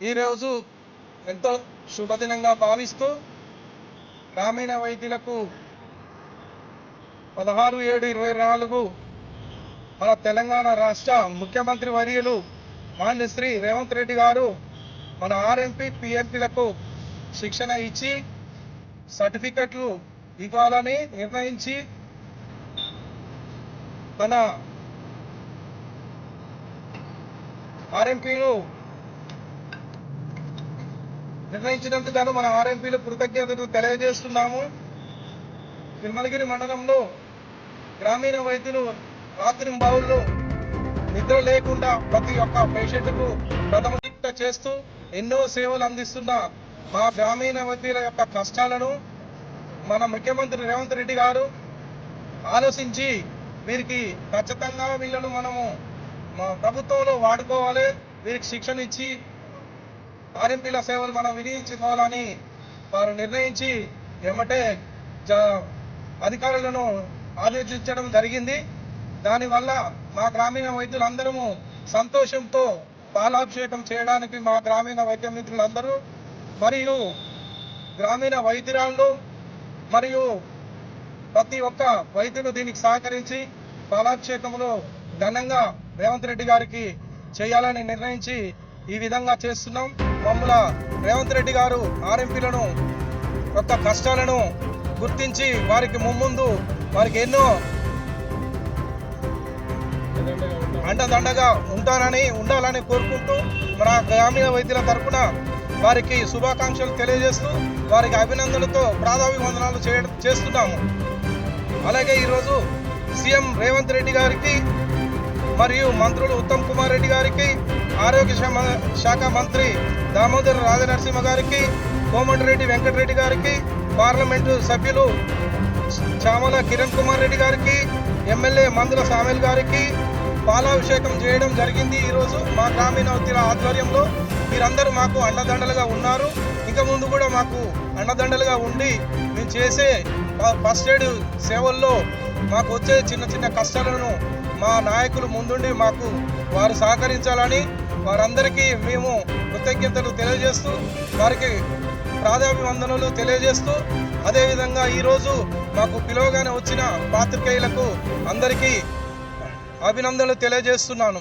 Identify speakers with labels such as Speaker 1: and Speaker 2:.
Speaker 1: ఈరోజు ఎంతో శుభదినంగా భావిస్తూ గ్రామీణ వైద్యులకు పదహారు ఏడు ఇరవై నాలుగు మన తెలంగాణ రాష్ట్ర ముఖ్యమంత్రి వర్యులు మాన్యశ్రీ రేవంత్ రెడ్డి గారు మన ఆర్ఎంపీ పిఎంపీలకు శిక్షణ ఇచ్చి సర్టిఫికెట్లు ఇవ్వాలని నిర్ణయించి తన ఆర్ఎంపీలు నిర్ణయించినందుకు గాను మన ఆర్ఎంపీలు కృతజ్ఞతలు తెలియజేస్తున్నాము. తిరుమలగిరి మండలంలో గ్రామీణ వైద్యులు రాత్రి బావుల్లో నిద్ర లేకుండా ప్రతి ఒక్క పేషెంట్కు ప్రథమ చేస్తూ ఎన్నో సేవలు అందిస్తున్న మా గ్రామీణ వైద్యుల యొక్క కష్టాలను మన ముఖ్యమంత్రి రేవంత్ రెడ్డి గారు ఆలోచించి వీరికి ఖచ్చితంగా వీళ్ళను మనము మా ప్రభుత్వంలో వాడుకోవాలి. వీరికి శిక్షణ ఇచ్చి ఆర్ఎంపీల సేవలు మనం వినియోగించుకోవాలని వారు నిర్ణయించి ఎమ్మటే జ- అధికారులను ఆదేశించడం జరిగింది. దానివల్ల మా గ్రామీణ వైద్యులందరము సంతోషంతో పాలాభిషేకం చేయడానికి మా గ్రామీణ వైద్య మిత్రులందరూ మరియు గ్రామీణ వైద్యురాళ్ళు మరియు ప్రతి ఒక్క వైద్యులు దీనికి సహకరించి పాలాభిషేకంలో ఘనంగా రేవంత్ రెడ్డి గారికి చేయాలని నిర్ణయించి ఈ విధంగా చేస్తున్నాం. మమ్మల రేవంత్ రెడ్డి గారు ఆర్ఎంపీలను యొక్క కష్టాలను గుర్తించి వారికి ముమ్ముందు వారికి ఎన్నో అండదండగా ఉంటానని ఉండాలని కోరుకుంటూ మన గ్రామీణ వైద్యుల తరఫున వారికి శుభాకాంక్షలు తెలియజేస్తూ వారికి అభినందనలతో ప్రాధాభివందనాలు చేయడం చేస్తున్నాము. అలాగే ఈరోజు సీఎం రేవంత్ రెడ్డి గారికి మరియు మంత్రులు ఉత్తమ్ కుమార్ రెడ్డి గారికి ఆరోగ్య శామ- శాఖ మంత్రి దామోదర్ రాజనరసింహ గారికి కోమటిరెడ్డి వెంకటరెడ్డి గారికి పార్లమెంటు సభ్యులు చామల కిరణ్ కుమార్ రెడ్డి గారికి ఎమ్మెల్యే మందుల సామెల్ గారికి పాలాభిషేకం చేయడం జరిగింది ఈరోజు మా గ్రామీణ వృత్తిల ఆధ్వర్యంలో. మీరందరూ మాకు అండదండలుగా ఉన్నారు. ఇంకా ముందు కూడా మాకు అండదండలుగా ఉండి మేము చేసే ఫస్ట్ ఎయిడ్ సేవల్లో మాకు వచ్చే చిన్న చిన్న కష్టాలను మా నాయకులు ముందుండి మాకు వారు సహకరించాలని వారందరికీ మేము కృతజ్ఞతలు తెలియజేస్తూ వారికి ప్రాధాభివందనలు తెలియజేస్తూ అదేవిధంగా ఈరోజు మాకు పిలువగానే వచ్చిన పాత్రికేయులకు అందరికీ అభినందనలు తెలియజేస్తున్నాను.